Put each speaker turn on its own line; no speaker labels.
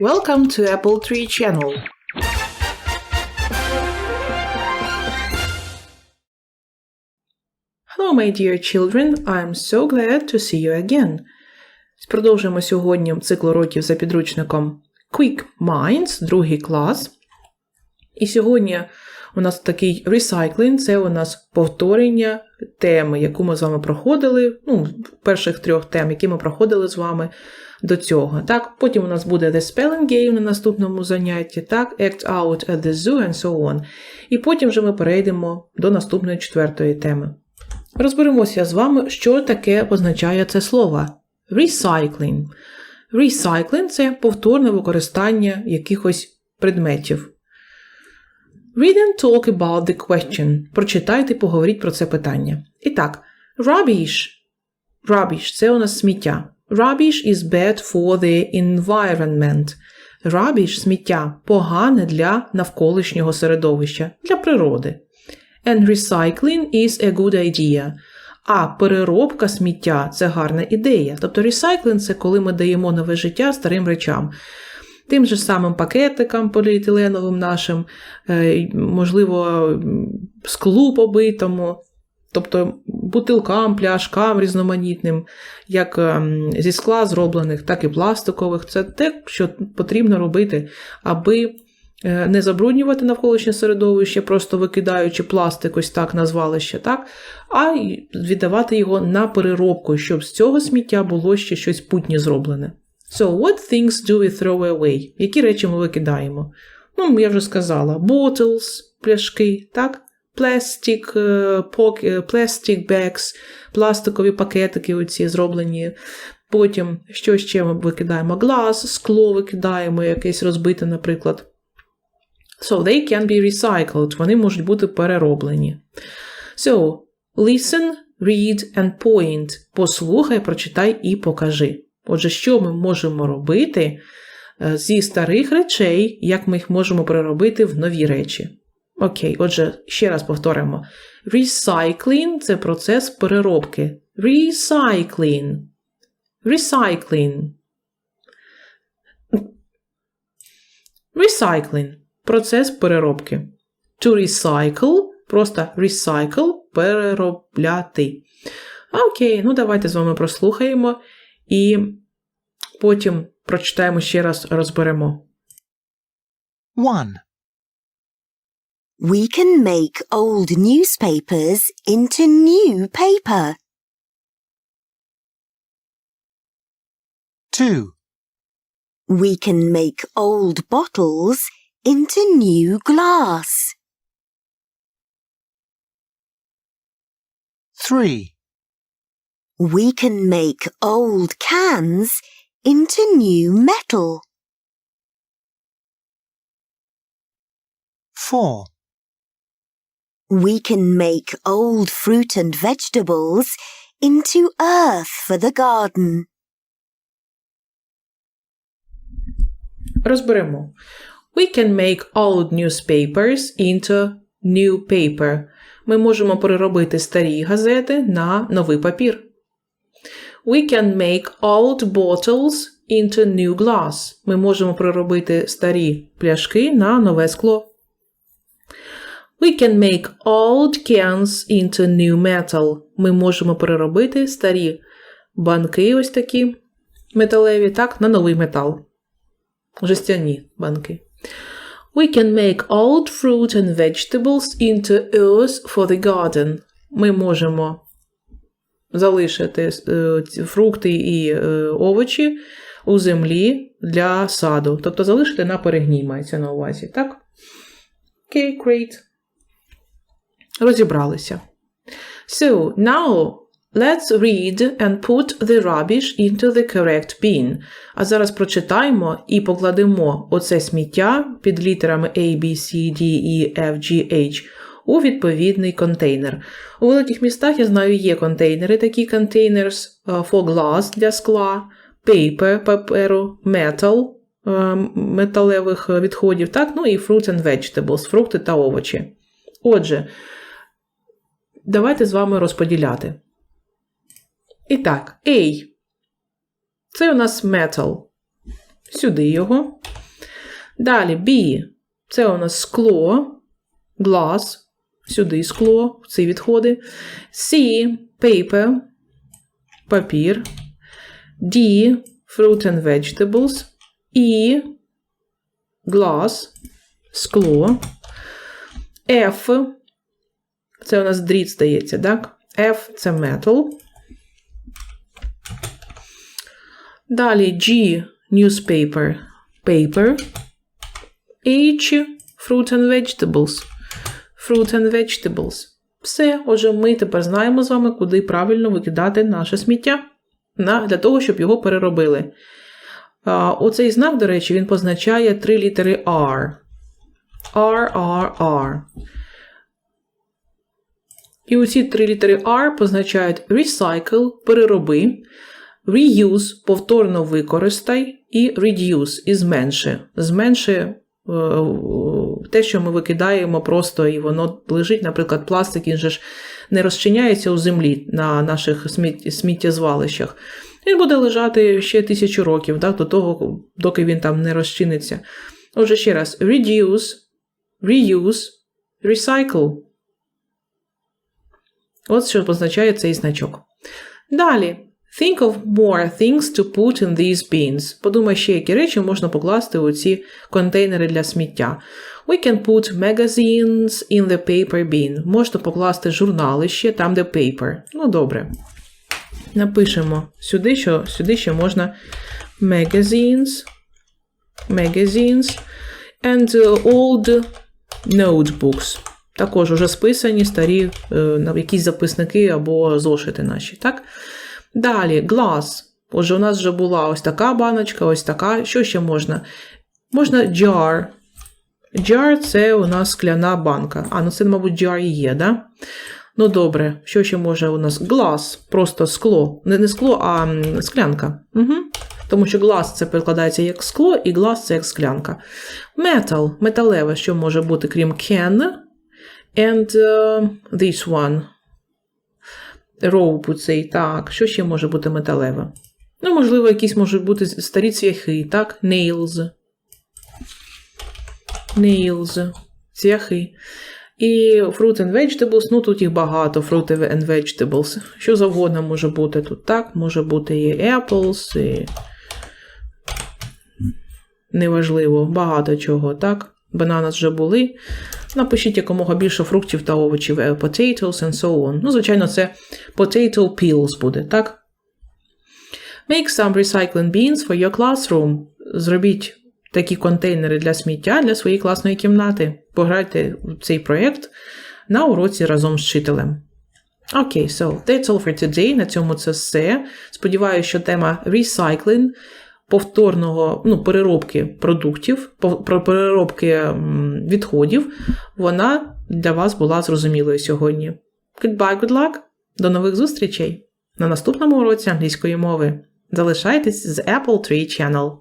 Welcome to Apple Tree Channel. Hello, my dear children. I'm so glad to see you again. Продовжуємо сьогодні цикл уроків за підручником Quick Minds, другий клас. І сьогодні у нас такий recycling, це у нас повторення теми, яку ми з вами проходили, ну, перших трьох тем, які ми проходили з вами до цього. Так, Потім у нас буде The Spelling Game на наступному занятті, так, Act Out at the Zoo and so on. І потім вже ми перейдемо до наступної четвертої теми. Розберемося з вами, що таке означає це слово. Recycling. Recycling – це повторне використання якихось предметів. Read and talk about the question. Прочитайте, поговоріть про це питання. І так, rubbish. Rubbish – це у нас сміття. Rubbish is bad for the environment. Rubbish – сміття погане для навколишнього середовища, для природи. And recycling is a good idea. А переробка сміття це гарна ідея. Тобто ресайклинг це коли ми даємо нове життя старим речам. Тим же самим пакетикам поліетиленовим нашим, е, можливо, склу побитому, тобто бутилкам, пляшкам різноманітним, як ем, зі скла зроблених, так і пластикових. Це те, що потрібно робити, аби е, не забруднювати навколишнє середовище, просто викидаючи пластик ось так на звалище, так? а віддавати його на переробку, щоб з цього сміття було ще щось путнє зроблене. So, what things do we throw away? Які речі ми викидаємо? Ну, я вже сказала: bottles, пляшки, так? Plastic, plastic bags, пластикові пакетики, оці зроблені. Потім, що ще ми викидаємо? Глаз, скло викидаємо, якесь розбите, наприклад. So, they can be recycled, вони можуть бути перероблені. So, listen, read and point. Послухай, прочитай і покажи. Отже, що ми можемо робити зі старих речей, як ми їх можемо переробити в нові речі? Окей, отже, ще раз повторимо. Recycling – це процес переробки. Recycling. Recycling. Recycling – процес переробки. To recycle – просто recycle – переробляти. Окей, ну давайте з вами прослухаємо і потім прочитаємо ще раз, розберемо.
1.
We can make old newspapers into new paper.
2.
We can make old bottles into new glass.
3.
We can make old cans into new metal.
4.
We can make old fruit and vegetables into earth for the garden.
Розберемо. We can make old newspapers into new paper. Ми можемо переробити старі газети на новий папір. We can make old bottles into new glass. Ми можемо переробити старі пляшки на нове скло. We can make old cans into new metal. Ми можемо переробити старі банки, ось такі металеві, так, на новий метал. Жестяні банки. We can make old fruit and vegetables into earth for the garden. Ми можемо залишити фрукти і овочі у землі для саду. Тобто залишити на перегній мається на увазі, так? Окей, okay, great. Розібралися. So, now let's read and put the rubbish into the correct bin. А зараз прочитаємо і покладемо оце сміття під літерами A, B, C, D, E, F, G, H у відповідний контейнер. У великих містах, я знаю, є контейнери, такі containers for glass для скла, paper, паперу, metal, металевих відходів, так, ну і fruits and vegetables, фрукти та овочі. Отже, давайте з вами розподіляти. І так, A. Це у нас metal. Сюди його. Далі B. Це у нас скло, glass, сюди скло, ці відходи. C. Paper, папір. D. Fruit and vegetables. E. Glass, скло. F. Це у нас дріт, здається, так? F це metal. Далі G newspaper, paper. H fruit and vegetables. Fruit and vegetables. Все, отже, ми тепер знаємо з вами, куди правильно викидати наше сміття для того, щоб його переробили. Оцей знак, до речі, він позначає три літери R. R, R, R. І оці три літери R позначають recycle, перероби, reuse, повторно використай, і reduce, і зменши. Зменши те, що ми викидаємо просто, і воно лежить, наприклад, пластик, він же ж не розчиняється у землі на наших сміттєзвалищах. Він буде лежати ще тисячу років, так, до того, доки він там не розчиниться. Отже, ще раз: reduce, reuse, recycle. От що позначає цей значок. Далі. Think of more things to put in these bins. Подумай ще, які речі можна покласти у ці контейнери для сміття. We can put magazines in the paper bin. Можна покласти журнали ще там, де paper. Ну, добре. Напишемо сюди, що сюди ще можна magazines, magazines and old notebooks. Також уже списані старі е, якісь записники або зошити наші. Так? Далі, glass. Отже, у нас вже була ось така баночка, ось така. Що ще можна? Можна jar. Jar це у нас скляна банка. А, ну це, мабуть, jar є, да? Ну, добре, що ще може у нас? Glass, просто скло. Не, не скло, а склянка. Угу. Тому що glass це перекладається як скло, і glass це як склянка. Metal, металеве, що може бути, крім can. And uh, this one. Rope цей, так. Що ще може бути металеве? Ну, можливо, якісь можуть бути старі цвяхи, так? Nails. Nails. Цвяхи. І fruit and vegetables, ну тут їх багато, fruit and vegetables. Що завгодно може бути тут, так? Може бути і apples, і неважливо, багато чого, так? Банани вже були. Напишіть якомога більше фруктів та овочів, е, potatoes and so on. Ну, звичайно, це potato peels буде, так? Make some recycling bins for your classroom. Зробіть такі контейнери для сміття для своєї класної кімнати. Пограйте в цей проєкт на уроці разом з вчителем. Окей, okay, so that's all for today. На цьому це все. Сподіваюся, що тема recycling, повторного ну, переробки продуктів, про переробки відходів, вона для вас була зрозумілою сьогодні. Goodbye, good luck! До нових зустрічей на наступному уроці англійської мови. Залишайтесь з Apple Tree Channel.